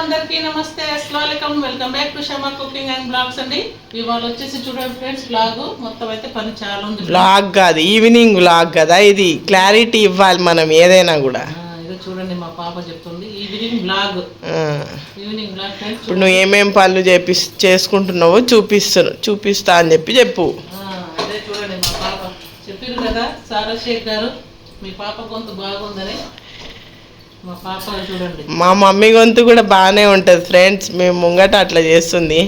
అందరికీ నమస్తే అస్సలం welcome back to Shama cooking and vlogs అండి. ఇవాళ వచ్చేసి చూడండి ఫ్రెండ్స్ బ్లాగ్ మొత్తం అయితే పని చాలా ఉంది. వ్లాగ్ కాదు ఈవినింగ్ వ్లాగ్ కదా ఇది. క్లారిటీ ఇవ్వాలి మనం ఏదైనా కూడా. ఇదో చూడండి మా పాప చెప్తుంది. Evening vlog. Evening vlog friends ఇప్పుడు నువ్వు ఏమేం పనులు చేపి చేసుకుంటున్నావో చూపిస్తాను. చూపిస్తా అని చెప్పి చెప్పు. అదే చూడండి మా పాప. చెప్పారు కదా సారాశేఖ్ గారు మీ పాప గొంతు బాగుందని. మా మమ్మీ గొంతు కూడా బాగానే ఉంటుంది ఫ్రెండ్స్ మేము ముంగట అట్లా చేస్తుంది.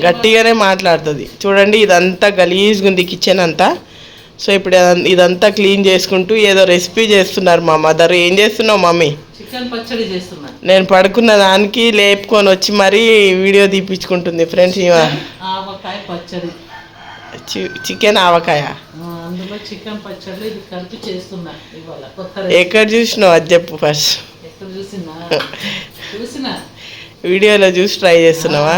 గట్టిగానే మాట్లాడుతుంది. చూడండి ఇదంతా గలీజ్గా ఉంది కిచెన్ అంతా. సో ఇప్పుడు ఇదం- ఇదంతా క్లీన్ చేసుకుంటూ ఏదో రెసిపీ చేస్తున్నారు మా మదర్ ఏం చేస్తున్నావు మమ్మీ? నేను పడుకున్న దానికి లేపుకొని వచ్చి మరీ వీడియో తీపించుకుంటుంది ఫ్రెండ్స్ ఇవ? పచ్చడి. చికెన్ ఆవకాయ. ఆ, అందులో చికెన్ పచ్చడి ఇది కలిపి చేస్తున్నా ఇవాళ. కొత్త ఎక్కడ చూసినావు అది చెప్పు ఫస్ట్. ఎక్కడ చూసినా? చూసినా? వీడియోలో చూసి ట్రై చేస్తున్నావా?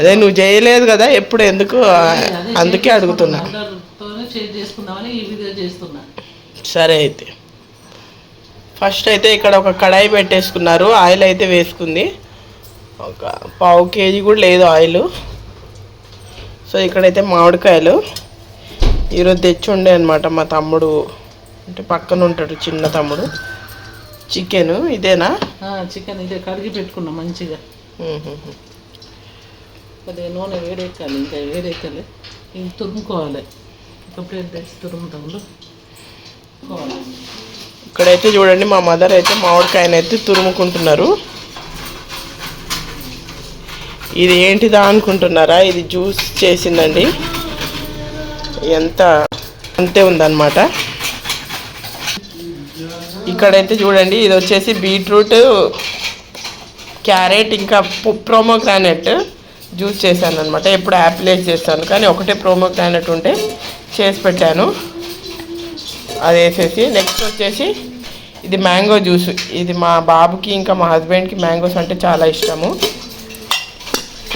అదే నువ్వు చేయలేదు కదా ఎప్పుడు ఎందుకు అదే అందుకే అడుగుతున్నా. సరే అయితే. ఫస్ట్ అయితే ఇక్కడ ఒక కడాయి పెట్టేసుకున్నారు ఆయిల్ అయితే వేసుకుంది. ఒక పావు కేజీ కూడా లేదు ఆయిల్. సో ఇక్కడైతే మామిడికాయలు. ఈరోజు తెచ్చి ఉండే అనమాట మా తమ్ముడు. అంటే పక్కన ఉంటాడు చిన్న తమ్ముడు. చికెన్ ఇదేనా? చికెన్ ఇదే కడిగి పెట్టుకున్నా మంచిగా. కొద్దిగా నూనె వేడెక్కాలి ఇంకా వేడెక్కాలి. ఇది తురుముకోవాలి. ఒక ప్లేట్ తెచ్చి తురుముతాము ఇక్కడైతే చూడండి మా మదర్ అయితే మామిడికాయని అయితే తురుముకుంటున్నారు. ఇది ఏంటిదా అనుకుంటున్నారా? ఇది జ్యూస్ చేసిందండి. ఎంత అంతే ఉందన్నమాట. ఇక్కడైతే చూడండి ఇది వచ్చేసి బీట్రూట్ క్యారెట్ ఇంకా ప్రోమో గ్రానెట్ జ్యూస్ చేశాను అనమాట ఎప్పుడు యాపిల్ వేసి చేస్తాను కానీ ఒకటే ప్రోమో గ్రానెట్ ఉంటే చేసి పెట్టాను. అది వేసేసి నెక్స్ట్ వచ్చేసి ఇది మ్యాంగో జ్యూస్. ఇది మా బాబుకి ఇంకా మా హస్బెండ్కి మ్యాంగోస్ అంటే చాలా ఇష్టము.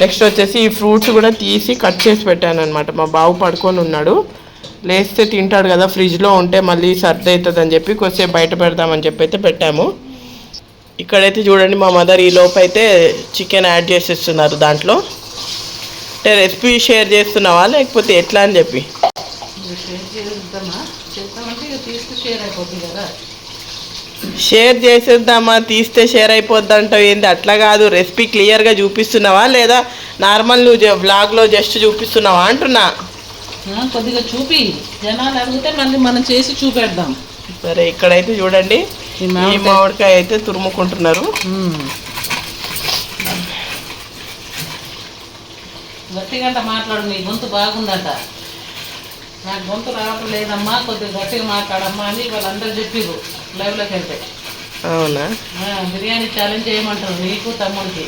నెక్స్ట్ వచ్చేసి ఈ ఫ్రూట్స్ కూడా తీసి కట్ చేసి పెట్టాను అనమాట మా బాబు పడుకొని ఉన్నాడు. లేస్తే తింటాడు కదా ఫ్రిడ్జ్లో ఉంటే మళ్ళీ సర్ది అవుతుంది అని చెప్పి కొద్దిసేపు బయట పెడతామని చెప్పి అయితే పెట్టాము. ఇక్కడైతే చూడండి మా మదర్ ఈ లోపు అయితే చికెన్ యాడ్ చేసేస్తున్నారు దాంట్లో. అంటే రెసిపీ షేర్ చేస్తున్నావా లేకపోతే ఎట్లా అని చెప్పి? షేర్ చేద్దామా చేస్తామంటే తీసుకు షేర్ అయిపోతుంది కదా. షేర్ చేసేద్దామా తీస్తే షేర్ అయిపోద్ది అంటావు ఏంది? అట్లా కాదు. రెసిపీ క్లియర్గా చూపిస్తున్నావా లేదా నార్మల్ నువ్వు వ్లాగ్లో జస్ట్ చూపిస్తున్నావా అంటున్నా? కొద్దిగా చూపి. జనాలు అడిగితే మళ్ళీ మనం చేసి చూపెడదాం. సరే ఇక్కడైతే చూడండి. ఈ మామిడికాయ- అయితే తురుముకుంటున్నారు. మ్మ్. గట్టిగా మాట్లాడు నీ గొంతు బాగుందట. నాకు గొంతు రావటం లేదమ్మా కొద్దిగా గట్టిగా మాట్లాడమ్మా అని వాళ్ళందరూ చెప్పిర్రు. లైవ్లోకి వెళ్తే అవునా బిర్యానీ ఛాలెంజ్ చేయమంటారు నీకు తమ్ముడికి.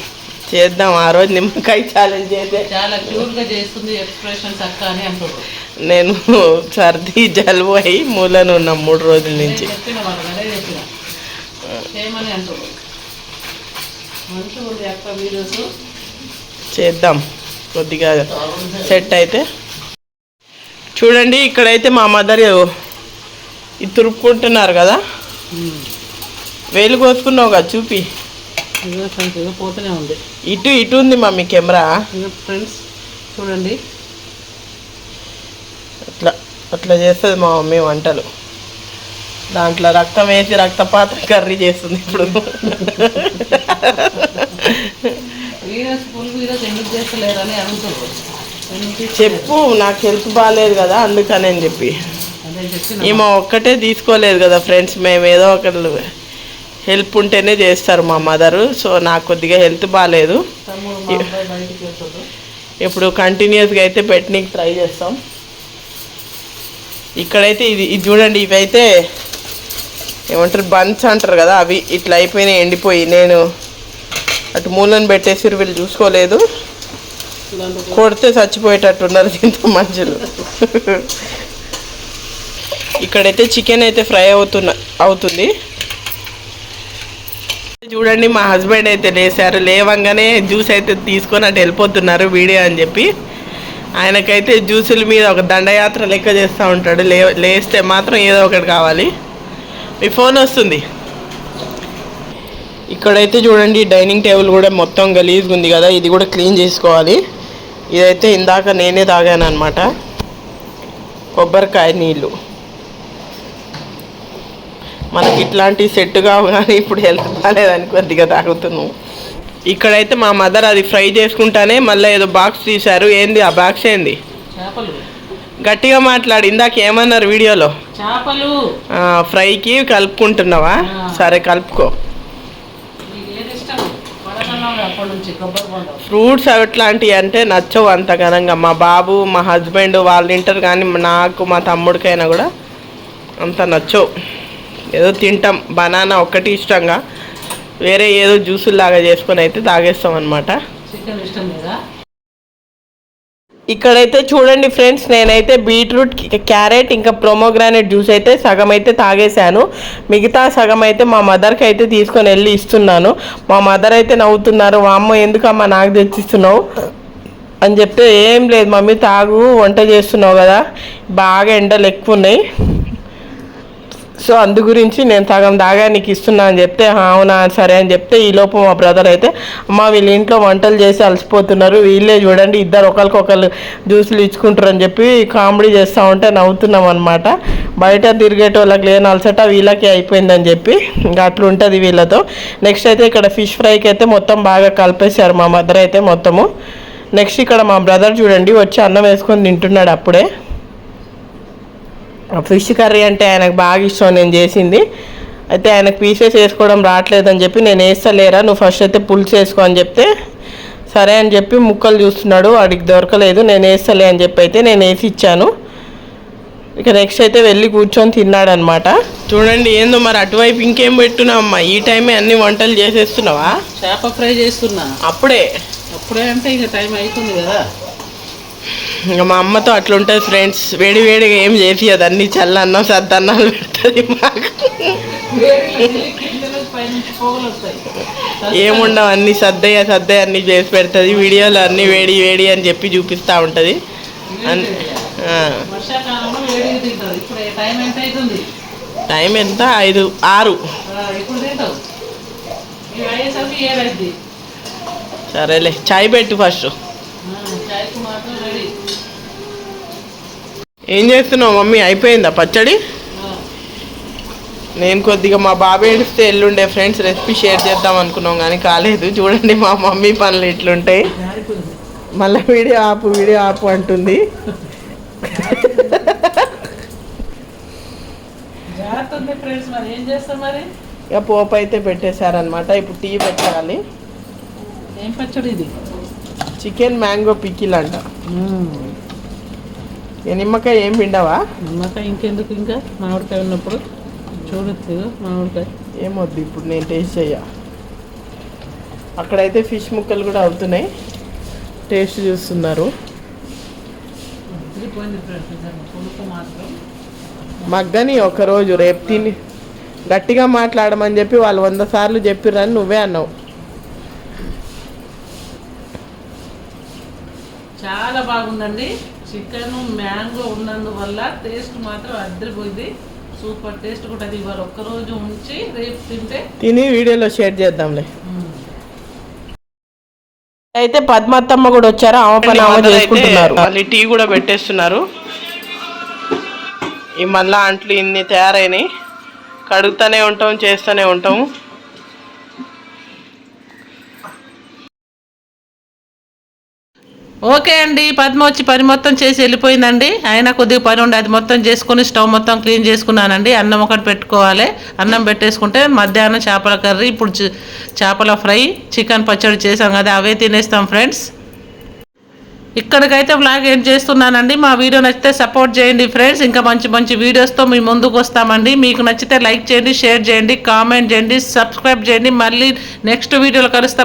చేద్దాం ఆ రోజు నిమ్మకాయ ఛాలెంజ్ చేస్తే చాలా క్యూట్గా చేస్తుంది ఎక్స్ప్రెషన్స్ అక్క అని అంటారు నేను సర్ది జలుబు అయి మూలను ఉన్నాం మూడు రోజుల నుంచి. నేను చెప్పిన వాళ్ళు అదే చెప్పిన. చేయమని అంటారు మంచిగా ఉంది అక్క వీడియోస్. చేద్దాం కొద్దిగా సెట్ అయితే. చూడండి ఇక్కడైతే మా మదర్ ఇది తురుపుకుంటున్నారు కదా. వేలు కోసుకున్నావు కదా చూపి. పోతూనే ఉంది. ఇటు ఇటు ఉంది మమ్మీ కెమెరా. ఫ్రెండ్స్ చూడండి. అట్లా అట్లా చేస్తుంది మా మమ్మీ వంటలు. దాంట్లో రక్తం వేసి రక్తపాత కర్రీ చేస్తుంది ఇప్పుడు. చెప్పు నాకు హెల్త్ బాగాలేదు కదా అందుకని అని చెప్పి. ఈమె ఒక్కటే తీసుకోలేదు కదా ఫ్రెండ్స్ మేము ఏదో ఒకరు హెల్ప్ ఉంటేనే చేస్తారు మా మదరు. సో నాకు కొద్దిగా హెల్త్ బాగాలేదు ఇప్పుడు కంటిన్యూస్గా అయితే పెట్టనీకి ట్రై చేస్తాం. ఇక్కడైతే ఇది ఇది చూడండి ఇవైతే ఏమంటారు బన్స్ అంటారు కదా అవి ఇట్లా అయిపోయినాయి ఎండిపోయి. నేను అటు మూలను పెట్టేసి వీళ్ళు చూసుకోలేదు. కొడితే చచ్చిపోయేటట్టున్నారు దీంతో మనుషులు. ఇక్కడైతే చికెన్ అయితే ఫ్రై అవుతున్న అవుతుంది. చూడండి మా హస్బెండ్ అయితే లేసారు. లేవంగానే జ్యూస్ అయితే తీసుకొని అటు వెళ్ళిపోతున్నారు వీడియో అని చెప్పి. ఆయనకైతే జ్యూసుల మీద ఒక దండయాత్ర లెక్క చేస్తూ ఉంటాడు. లే లేస్తే మాత్రం ఏదో ఒకటి కావాలి. మీ ఫోన్ వస్తుంది. ఇక్కడైతే చూడండి డైనింగ్ టేబుల్ కూడా మొత్తం గలీజ్గా ఉంది కదా. ఇది కూడా క్లీన్ చేసుకోవాలి. ఇదైతే ఇందాక నేనే తాగాను అనమాట కొబ్బరికాయ నీళ్ళు. మనకి ఇట్లాంటి సెట్ కావు కానీ ఇప్పుడు హెల్త్ బాగాలేదని కొద్దిగా తాగుతున్నాం. ఇక్కడైతే మా మదర్ అది ఫ్రై చేసుకుంటానే మళ్ళీ ఏదో బాక్స్ తీశారు. ఏంది ఆ బాక్స్ ఏంది? గట్టిగా మాట్లాడి. ఇందాక ఏమన్నారు వీడియోలో? చేపలు. ఫ్రైకి కలుపుకుంటున్నావా. సరే కలుపుకో. ఫ్రూట్స్ అట్లాంటివి అంటే నచ్చవు అంత ఘనంగా. మా బాబు మా హస్బెండ్ వాళ్ళు తింటారు కానీ నాకు మా తమ్ముడికైనా కూడా అంత నచ్చవు. ఏదో తింటాం. బనానా ఒక్కటి ఇష్టంగా. వేరే ఏదో జ్యూసులు లాగా చేసుకొని అయితే తాగేస్తాం అనమాట ఇక్కడైతే చూడండి ఫ్రెండ్స్ నేనైతే బీట్రూట్ క్యారెట్ ఇంకా ప్రోమోగ్రానైట్ జ్యూస్ అయితే సగం అయితే తాగేశాను. మిగతా సగం అయితే మా మదర్కి అయితే తీసుకొని వెళ్ళి ఇస్తున్నాను. మా మదర్ అయితే నవ్వుతున్నారు మా అమ్మ ఎందుకమ్మా నాకు తెచ్చిస్తున్నావు? అని చెప్తే ఏం లేదు మమ్మీ తాగు వంట చేస్తున్నావు కదా. బాగా ఎండలు ఎక్కువ ఉన్నాయి. సో అందు గురించి నేను సగం దాగా నీకు ఇస్తున్నా అని చెప్తే అవునా సరే అని చెప్తే ఈ లోపు మా బ్రదర్ అయితే అమ్మ వీళ్ళ ఇంట్లో వంటలు చేసి అలసిపోతున్నారు వీళ్ళే చూడండి ఇద్దరు ఒకరికొకరు జ్యూసులు ఇచ్చుకుంటారు అని చెప్పి కామెడీ చేస్తూ ఉంటే నవ్వుతున్నాం అనమాట బయట తిరిగేటోళ్ళకి లేని అలసట వీళ్ళకి అయిపోయిందని చెప్పి ఇంకా అట్లుంటుంది వీళ్ళతో. నెక్స్ట్ అయితే ఇక్కడ ఫిష్ ఫ్రైకి అయితే మొత్తం బాగా కలిపేశారు మా మదర్ అయితే మొత్తము. నెక్స్ట్ ఇక్కడ మా బ్రదర్ చూడండి వచ్చి అన్నం వేసుకొని తింటున్నాడు అప్పుడే. ఫిష్ కర్రీ అంటే ఆయనకు బాగా ఇష్టం నేను చేసింది. అయితే ఆయనకు పీసెస్ వేసుకోవడం రావట్లేదని చెప్పి నేను వేస్తలేరా నువ్వు ఫస్ట్ అయితే పులుసు వేసుకో అని చెప్తే సరే అని చెప్పి ముక్కలు చూస్తున్నాడు వాడికి దొరకలేదు నేను వేస్తలే అని చెప్పి అయితే నేను వేసి ఇచ్చాను. ఇక నెక్స్ట్ అయితే వెళ్ళి కూర్చొని తిన్నాడు అనమాట చూడండి ఏందో మరి అటువైపు ఇంకేం పెట్టున్నావు అమ్మా? ఈ టైమే అన్ని వంటలు చేసేస్తున్నావా? చేప ఫ్రై చేస్తున్నా. అప్పుడే. అప్పుడే అంటే ఇక టైం అవుతుంది కదా. ఇంకా మా అమ్మతో అట్లుంటుంది ఫ్రెండ్స్ వేడి వేడిగా ఏం చేసి అది అన్ని చల్లన్నం సద్దన్నాలు పెడుతుంది మాకు. ఏముండవు అన్ని సద్దయ్య సద్దయ్య అన్ని చేసి పెడుతుంది. వీడియోలో అన్ని వేడి వేడి అని చెప్పి చూపిస్తూ ఉంటుంది. టైం ఎంత ఐదు ఆరు. సరేలే చాయ్ పెట్టు ఫస్ట్ ఏం చేస్తున్నావు మమ్మీ? అయిపోయిందా పచ్చడి? నేను కొద్దిగా మా బాబు ఏడిస్తే ఎల్లుండే ఫ్రెండ్స్ రెసిపీ షేర్ చేద్దాం అనుకున్నాం కానీ కాలేదు. చూడండి మా మమ్మీ పనులు ఎట్లుంటాయి. జారిపోయింది మళ్ళీ వీడియో ఆపు వీడియో ఆపు అంటుంది. ఇక పోపు అయితే పెట్టేశారనమాట ఇప్పుడు టీ పెట్టాలి. ఏం పచ్చడి ఇది? చికెన్ మ్యాంగో పికిల్ అంట. నిమ్మకాయ ఏం పిండవా? నిమ్మకాయ ఇంకెందుకు ఇంకా? మామిడికాయ ఉన్నప్పుడు. చూడొచ్చు మామిడికాయ. ఏమొద్దు ఇప్పుడు నేను టేస్ట్ చెయ్య. అక్కడైతే ఫిష్ ముక్కలు కూడా అవుతున్నాయి. టేస్ట్ చూస్తున్నారు. మగ్గని ఒకరోజు రేపు తిని గట్టిగా మాట్లాడమని చెప్పి వాళ్ళు వంద సార్లు చెప్పిర్రని నువ్వే అన్నావు. చాలా బాగుందండి. చికెన్ మ్యాంగో ఉన్నందువల్ల టేస్ట్ మాత్రం అద్దరిపోయింది. సూపర్ టేస్ట్ కూడా అది ఇవాళ ఒక్కరోజు ఉంచి రేపు తింటే తిని వీడియోలో షేర్ చేద్దాంలే. అయితే పద్మత్తమ్మ కూడా వచ్చారు ఆమె పని ఆమె చేసుకుంటున్నారు. మళ్ళీ టీ కూడా పెట్టేస్తున్నారు. ఈ మళ్ళా అంట్లు ఇన్ని తయారైనాయి. కడుగుతూనే ఉంటాం చేస్తూనే ఉంటాం. ఓకే అండి పద్మ వచ్చి పని మొత్తం చేసి వెళ్ళిపోయిందండి. అయినా కొద్దిగా పని ఉండి అది మొత్తం చేసుకుని స్టవ్ మొత్తం క్లీన్ చేసుకున్నానండి. అన్నం ఒకటి పెట్టుకోవాలి. అన్నం పెట్టేసుకుంటే మధ్యాహ్నం చేపల కర్రీ ఇప్పుడు చేపల ఫ్రై చికెన్ పచ్చడి చేసాం కదా అవే తినేస్తాం ఫ్రెండ్స్. ఇక్కడికైతే బ్లాగ్ ఏం చేస్తున్నానండి మా వీడియో నచ్చితే సపోర్ట్ చేయండి ఫ్రెండ్స్. ఇంకా మంచి మంచి వీడియోస్తో మీ ముందుకు వస్తామండి. మీకు నచ్చితే లైక్ చేయండి షేర్ చేయండి కామెంట్ చేయండి సబ్స్క్రైబ్ చేయండి. మళ్ళీ నెక్స్ట్ వీడియోలో కలుస్తాం.